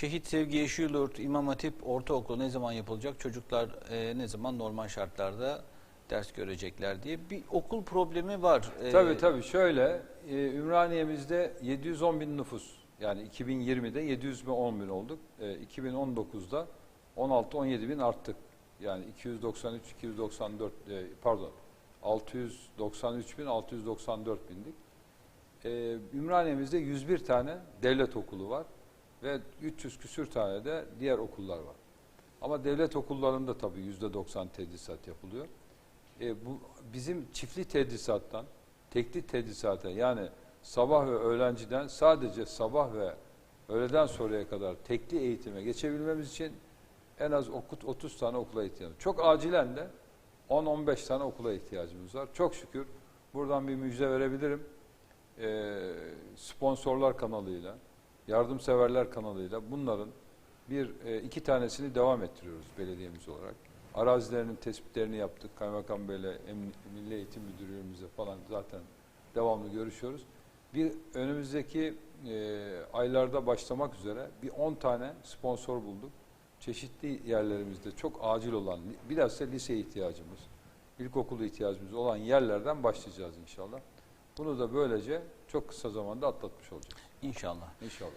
Şehit Sevgi Yeşilyurt İmam Hatip Ortaokulu ne zaman yapılacak? Çocuklar e, ne zaman normal şartlarda ders görecekler diye bir okul problemi var. E, Tabii tabii şöyle e, Ümraniye'mizde 710 bin nüfus yani 2020'de 710 bin olduk. E, 2019'da 16-17 bin arttık. Yani 293 294 e, pardon 693 bin 694 bindik. E, Ümraniye'mizde 101 tane devlet okulu var ve 300 küsür tane de diğer okullar var. Ama devlet okullarında tabii %90 tedrisat yapılıyor. E, bu bizim çiftli tedrisattan tekli tedrisata yani sabah ve öğlenciden sadece sabah ve öğleden sonraya kadar tekli eğitime geçebilmemiz için en az okut 30 tane okula ihtiyacımız. Çok acilen de 10-15 tane okula ihtiyacımız var. Çok şükür buradan bir müjde verebilirim. E, sponsorlar kanalıyla, yardımseverler kanalıyla bunların bir e, iki tanesini devam ettiriyoruz belediyemiz olarak. Arazilerinin tespitlerini yaptık. Kaymakam Bey'le Milli Eğitim Müdürlüğümüzle falan zaten devamlı görüşüyoruz. Bir önümüzdeki e, aylarda başlamak üzere bir 10 tane sponsor bulduk. Çeşitli yerlerimizde çok acil olan, bilhassa lise ihtiyacımız, ilkokulu ihtiyacımız olan yerlerden başlayacağız inşallah. Bunu da böylece çok kısa zamanda atlatmış olacağız İnşallah. inşallah.